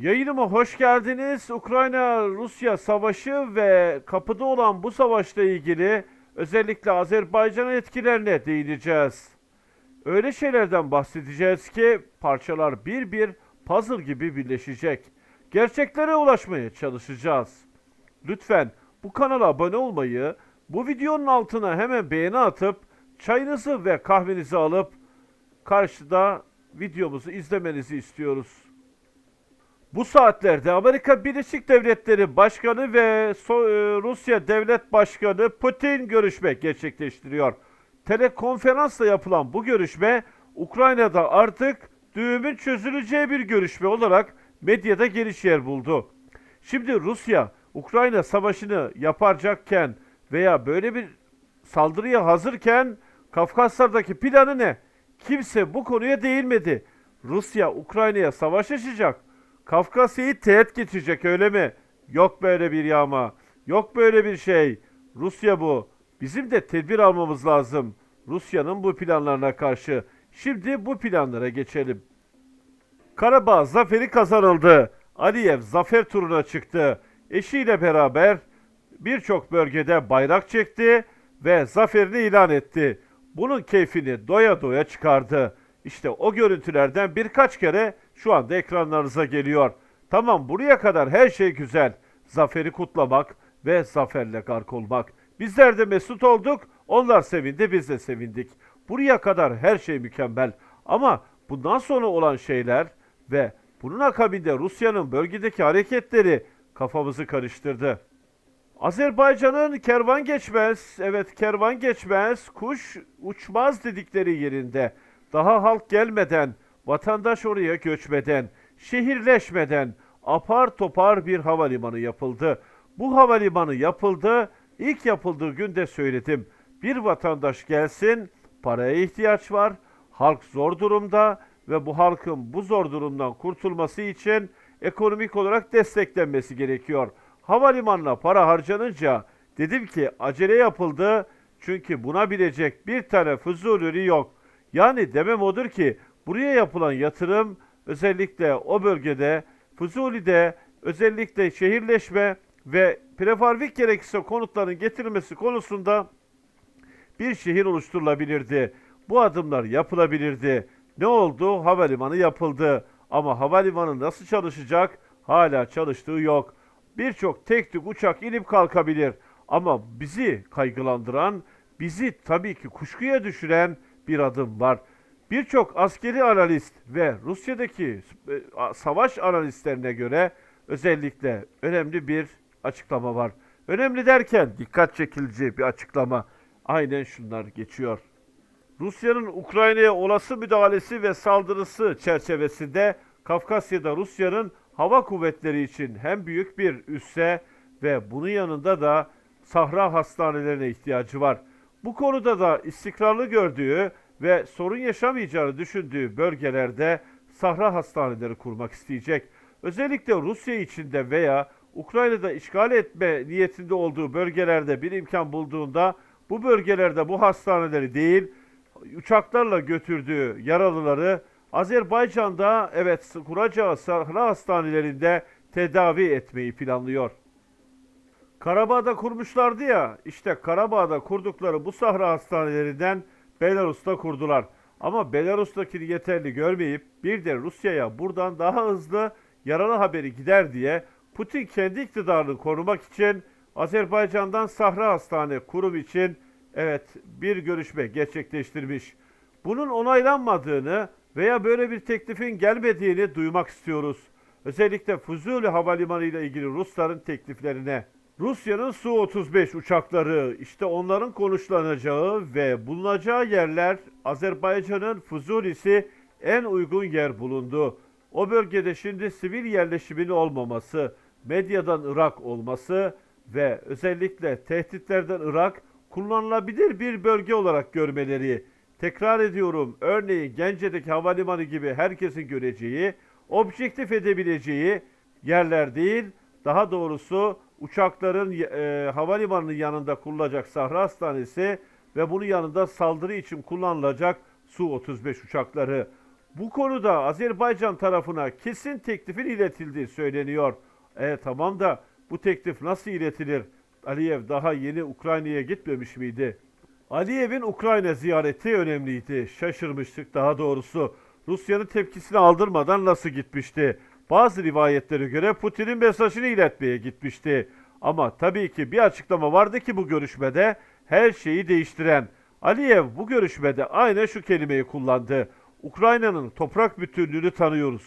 Yayınıma hoş geldiniz. Ukrayna-Rusya savaşı ve kapıda olan bu savaşla ilgili özellikle Azerbaycan'ın etkilerine değineceğiz. Öyle şeylerden bahsedeceğiz ki parçalar bir bir puzzle gibi birleşecek. Gerçeklere ulaşmaya çalışacağız. Lütfen bu kanala abone olmayı, bu videonun altına hemen beğeni atıp çayınızı ve kahvenizi alıp karşıda videomuzu izlemenizi istiyoruz. Bu saatlerde Amerika Birleşik Devletleri Başkanı ve e, Rusya Devlet Başkanı Putin görüşme gerçekleştiriyor. Telekonferansla yapılan bu görüşme Ukrayna'da artık düğümün çözüleceği bir görüşme olarak medyada geniş yer buldu. Şimdi Rusya Ukrayna savaşını yapacakken veya böyle bir saldırıya hazırken Kafkaslardaki planı ne? Kimse bu konuya değinmedi. Rusya Ukrayna'ya savaş açacak. Kafkasya'yı teğet geçecek öyle mi? Yok böyle bir yağma. Yok böyle bir şey. Rusya bu. Bizim de tedbir almamız lazım. Rusya'nın bu planlarına karşı. Şimdi bu planlara geçelim. Karabağ zaferi kazanıldı. Aliyev zafer turuna çıktı. Eşiyle beraber birçok bölgede bayrak çekti ve zaferini ilan etti. Bunun keyfini doya doya çıkardı. İşte o görüntülerden birkaç kere şu anda ekranlarınıza geliyor. Tamam buraya kadar her şey güzel. Zaferi kutlamak ve zaferle gark olmak. Bizler de mesut olduk. Onlar sevindi, biz de sevindik. Buraya kadar her şey mükemmel. Ama bundan sonra olan şeyler ve bunun akabinde Rusya'nın bölgedeki hareketleri kafamızı karıştırdı. Azerbaycan'ın kervan geçmez, evet kervan geçmez, kuş uçmaz dedikleri yerinde. Daha halk gelmeden, vatandaş oraya göçmeden, şehirleşmeden apar topar bir havalimanı yapıldı. Bu havalimanı yapıldı, ilk yapıldığı günde söyledim. Bir vatandaş gelsin, paraya ihtiyaç var, halk zor durumda ve bu halkın bu zor durumdan kurtulması için ekonomik olarak desteklenmesi gerekiyor. Havalimanına para harcanınca dedim ki acele yapıldı çünkü buna bilecek bir tane Fuzuli yok. Yani demem odur ki buraya yapılan yatırım özellikle o bölgede Fuzuli'de özellikle şehirleşme ve prefarvik gerekirse konutların getirilmesi konusunda bir şehir oluşturulabilirdi. Bu adımlar yapılabilirdi. Ne oldu? Havalimanı yapıldı. Ama havalimanı nasıl çalışacak? Hala çalıştığı yok. Birçok tek tük uçak inip kalkabilir. Ama bizi kaygılandıran, bizi tabii ki kuşkuya düşüren bir adım var. Birçok askeri analist ve Rusya'daki e, savaş analistlerine göre özellikle önemli bir açıklama var. Önemli derken dikkat çekici bir açıklama. Aynen şunlar geçiyor. Rusya'nın Ukrayna'ya olası müdahalesi ve saldırısı çerçevesinde Kafkasya'da Rusya'nın hava kuvvetleri için hem büyük bir üsse ve bunun yanında da sahra hastanelerine ihtiyacı var. Bu konuda da istikrarlı gördüğü ve sorun yaşamayacağını düşündüğü bölgelerde sahra hastaneleri kurmak isteyecek. Özellikle Rusya içinde veya Ukrayna'da işgal etme niyetinde olduğu bölgelerde bir imkan bulduğunda bu bölgelerde bu hastaneleri değil uçaklarla götürdüğü yaralıları Azerbaycan'da evet kuracağı sahra hastanelerinde tedavi etmeyi planlıyor. Karabağ'da kurmuşlardı ya, işte Karabağ'da kurdukları bu sahra hastanelerinden Belarus'ta kurdular. Ama Belarus'takini yeterli görmeyip bir de Rusya'ya buradan daha hızlı yaralı haberi gider diye Putin kendi iktidarını korumak için Azerbaycan'dan Sahra Hastane kurum için evet bir görüşme gerçekleştirmiş. Bunun onaylanmadığını veya böyle bir teklifin gelmediğini duymak istiyoruz. Özellikle Fuzuli Havalimanı ile ilgili Rusların tekliflerine. Rusya'nın Su-35 uçakları işte onların konuşlanacağı ve bulunacağı yerler Azerbaycan'ın Fuzuli'si en uygun yer bulundu. O bölgede şimdi sivil yerleşimin olmaması, medyadan Irak olması ve özellikle tehditlerden Irak kullanılabilir bir bölge olarak görmeleri. Tekrar ediyorum örneğin Gence'deki havalimanı gibi herkesin göreceği, objektif edebileceği yerler değil, daha doğrusu uçakların e, havalimanının yanında kurulacak Sahra Hastanesi ve bunun yanında saldırı için kullanılacak Su-35 uçakları. Bu konuda Azerbaycan tarafına kesin teklifin iletildiği söyleniyor. E tamam da bu teklif nasıl iletilir? Aliyev daha yeni Ukrayna'ya gitmemiş miydi? Aliyev'in Ukrayna ziyareti önemliydi. Şaşırmıştık daha doğrusu. Rusya'nın tepkisini aldırmadan nasıl gitmişti? Bazı rivayetlere göre Putin'in mesajını iletmeye gitmişti. Ama tabii ki bir açıklama vardı ki bu görüşmede her şeyi değiştiren. Aliyev bu görüşmede aynen şu kelimeyi kullandı. Ukrayna'nın toprak bütünlüğünü tanıyoruz.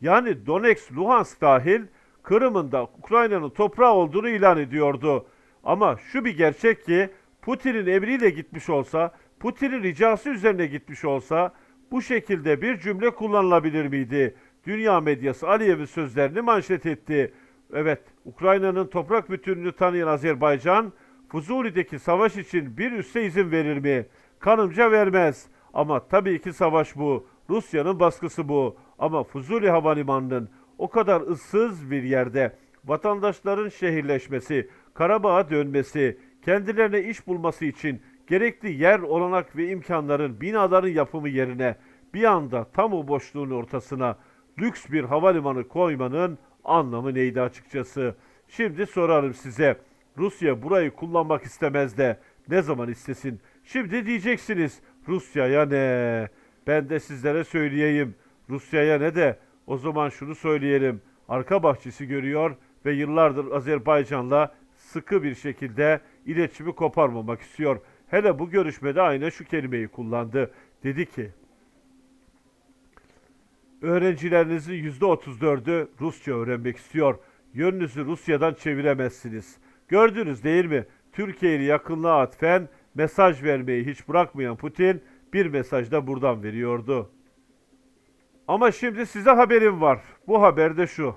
Yani Donetsk, Luhansk dahil Kırım'ın da Ukrayna'nın toprağı olduğunu ilan ediyordu. Ama şu bir gerçek ki Putin'in emriyle gitmiş olsa, Putin'in ricası üzerine gitmiş olsa bu şekilde bir cümle kullanılabilir miydi? Dünya medyası Aliyev'in sözlerini manşet etti. Evet, Ukrayna'nın toprak bütünlüğünü tanıyan Azerbaycan, Fuzuli'deki savaş için bir üsse izin verir mi? Kanımca vermez. Ama tabii ki savaş bu. Rusya'nın baskısı bu. Ama Fuzuli Havalimanı'nın o kadar ıssız bir yerde vatandaşların şehirleşmesi, Karabağ'a dönmesi, kendilerine iş bulması için gerekli yer, olanak ve imkanların binaların yapımı yerine bir anda tam o boşluğun ortasına lüks bir havalimanı koymanın anlamı neydi açıkçası? Şimdi sorarım size. Rusya burayı kullanmak istemez de ne zaman istesin? Şimdi diyeceksiniz Rusya'ya ne? Ben de sizlere söyleyeyim. Rusya'ya ne de o zaman şunu söyleyelim. Arka bahçesi görüyor ve yıllardır Azerbaycan'la sıkı bir şekilde iletişimi koparmamak istiyor. Hele bu görüşmede aynen şu kelimeyi kullandı. Dedi ki Öğrencilerinizin %34'ü Rusça öğrenmek istiyor. Yönünüzü Rusya'dan çeviremezsiniz. Gördünüz değil mi? Türkiye ile yakınlığa atfen mesaj vermeyi hiç bırakmayan Putin bir mesaj da buradan veriyordu. Ama şimdi size haberim var. Bu haber de şu.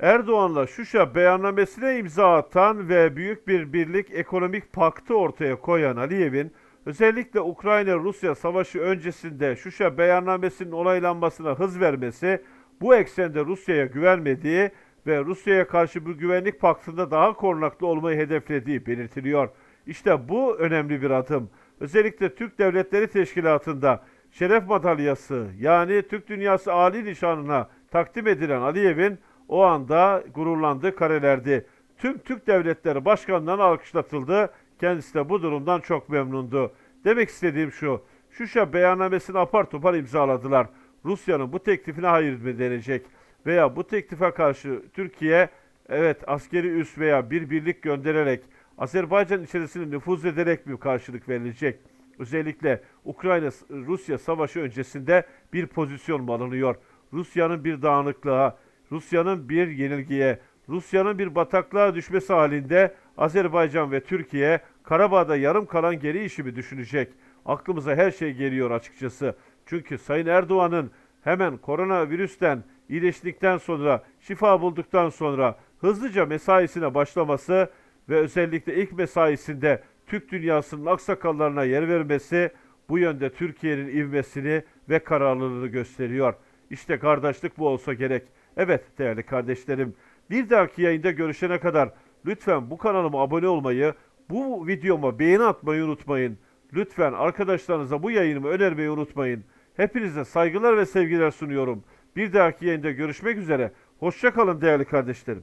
Erdoğan'la Şuşa beyannamesine imza atan ve büyük bir birlik ekonomik paktı ortaya koyan Aliyev'in özellikle Ukrayna-Rusya savaşı öncesinde Şuşa beyannamesinin onaylanmasına hız vermesi bu eksende Rusya'ya güvenmediği ve Rusya'ya karşı bu güvenlik paktında daha korunaklı olmayı hedeflediği belirtiliyor. İşte bu önemli bir adım. Özellikle Türk Devletleri Teşkilatı'nda şeref madalyası yani Türk Dünyası Ali Nişanı'na takdim edilen Aliyev'in o anda gururlandığı karelerdi. Tüm Türk Devletleri Başkanlığı'na alkışlatıldı. Kendisi de bu durumdan çok memnundu. Demek istediğim şu. Şuşa beyannamesini apar topar imzaladılar. Rusya'nın bu teklifine hayır mı denecek? Veya bu teklife karşı Türkiye evet askeri üs veya bir birlik göndererek Azerbaycan içerisine nüfuz ederek mi karşılık verilecek? Özellikle Ukrayna-Rusya savaşı öncesinde bir pozisyon mu alınıyor? Rusya'nın bir dağınıklığa, Rusya'nın bir yenilgiye, Rusya'nın bir bataklığa düşmesi halinde Azerbaycan ve Türkiye Karabağ'da yarım kalan geri işi mi düşünecek? Aklımıza her şey geliyor açıkçası. Çünkü Sayın Erdoğan'ın hemen koronavirüsten iyileştikten sonra, şifa bulduktan sonra hızlıca mesaisine başlaması ve özellikle ilk mesaisinde Türk dünyasının aksakallarına yer vermesi bu yönde Türkiye'nin ivmesini ve kararlılığını gösteriyor. İşte kardeşlik bu olsa gerek. Evet değerli kardeşlerim, bir dahaki yayında görüşene kadar lütfen bu kanalıma abone olmayı, bu videoma beğeni atmayı unutmayın. Lütfen arkadaşlarınıza bu yayınımı önermeyi unutmayın. Hepinize saygılar ve sevgiler sunuyorum. Bir dahaki yayında görüşmek üzere. Hoşçakalın değerli kardeşlerim.